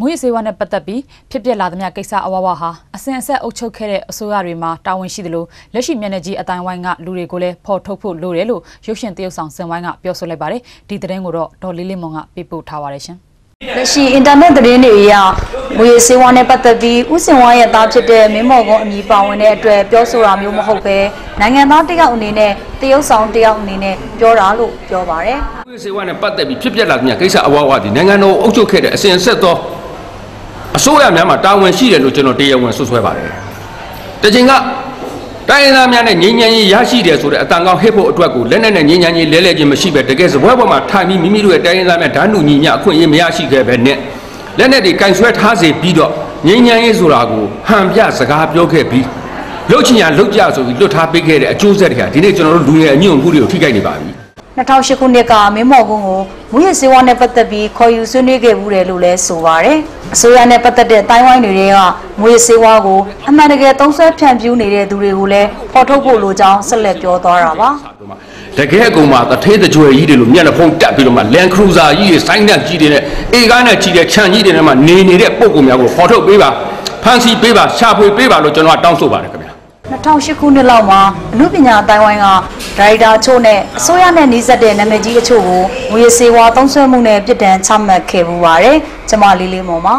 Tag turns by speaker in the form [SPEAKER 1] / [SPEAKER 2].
[SPEAKER 1] မူရစေဝါနဲ့ပတ်သက်ပြီးဖြစ်ပျက်လာသမျှကိစ္စအဝဝဟာအစဉ်အဆက်အုပ်ချုပ်ခဲ့တဲ့အစိုးရတွေမှာတာဝန်ရှိသလိုလက်ရှိမျက်နှာကြီးအတိုင်းဝိုင်းကလူတွေကိုလည်းဖော်ထုတ်ဖို့လိုတယ်လို့ရုပ်ရှင်တရုတ်ဆောင်စင်ဝိုင်းကပြောဆိုလိုက်ပါတယ်ဒီသတင်းကိုတော့ဒေါ်လေးလေးမွန်ကပေးပို့ထားပါတယ်ရှင်
[SPEAKER 2] လက်ရှိအင်တာနက်သတင်းတွေအရငွေစေဝါနဲ့ပတ်သက်ပြီးဥစင်ဝါရဲ့သားဖြစ်တဲ့မင်းမော်ကုန်းအမည်ပါဝင်တဲ့အတွက်ပြောဆိုတာမျိုးမဟုတ်ပဲနိုင်ငံသားတစ်ယောက်အနေနဲ့တရုတ်ဆောင်တစ်ယောက်အနေနဲ့ပြောတာလို့ပြောပါတယ်
[SPEAKER 3] ဥပဒေစေဝါနဲ့ပတ်သက်ပြီးဖြစ်ပျက်လာတဲ့ကိစ္စအဝဝဒီနိုင်ငံတော်အုပ်ချုပ်ခဲ့တဲ့အစဉ်အဆက်သော အစိုးရများမှာတာဝန်ရှိတယ်လို့ကျွန်တော်တရားဝင်ဆွဆွဲပါတယ်။တချိန်ကတိုင်းရင်းသားများနဲ့ငြိမ်းချမ်းရေးရရှိတယ်ဆိုတဲ့အတန်ကောင်းဟစ်ဖို့အတွက်ကိုလက်နက်နဲ့ငြိမ်းချမ်းရေးလဲလှယ်ခြင်းမရှိပဲတကယ်စပွဲပေါ်မှာထိုင်ပြီးမိမိတို့ရဲ့တိုင်းရင်းသားများဓာတ်နုညီညအခွင့်အရေးမရရှိခဲ့ပဲနဲ့လက်နက်တွေကင်ဆွဲထားစေပြီးတော့ငြိမ်းချမ်းရေးဆိုတာကိုဟန်ပြစကားပြောခဲ့ပြီးလှုပ်ချင်ရလှုပ်ကြဆိုပြီးလွတ်ထားပေးခဲ့တဲ့အကျိုးဆက်တွေကဒီနေ့ကျွန်တော်တို့လူငယ်အညွန့်မှုတွေကိုထိခိုက်နေပါပြီ။
[SPEAKER 2] 2008ခုနှစ်ကမင်းမော်ကုန်းကိုမူရစေဝါနဲ့ပတ်သက်ပြီးခေါ်ယူဆွေးနွေးခဲ့မှုတယ်လို့လည်းဆိုပါတယ်အစိုးရနဲ့ပတ်သက်တဲ့တိုင်းဝိုင်းတွေကမူရစေဝါကိုအမှန်တကယ်သုံးဆွဲဖြန့်ဖြူးနေတဲ့သူတွေကိုလည်းဖော်ထုတ်ဖို့လိုကြောင်းဆက်လက်ပြောသွားတာပါ
[SPEAKER 3] တကယ်အကုန်မှာတထေးတကြွယ်ကြီးတွေလို့မျက်နှာဖုံးတက်ပြီးတော့မှလန်ခရူဇာကြီးတွေဆိုင်းတက်ကြီးတွေနဲ့အေကားနဲ့ကြီးတဲ့ခြံကြီးတွေနဲ့မှနေနေတဲ့ပုံကောင်များကိုဖော်ထုတ်ပေးပါဖန်စီပေးပါရှာဖွေပေးပါလို့ကျွန်တော်ကတောင်းဆိုပါတယ်ခင်ဗျာ
[SPEAKER 2] 2008ခုနှစ်လောက်မှာအမှုပညာအတိုင်းဝိုင်းက ဒါရိုက်တာအချို့နဲ့အစိုးရနဲ့နှီးစပ်တဲ့နာမည်ကြီးအချို့ကိုငွေစေဝါသုံးစွဲမှုနဲ့ပြည်တံချမှတ်ခဲ့ပူပါတယ်။ကျမလေးလေးမော်ပါ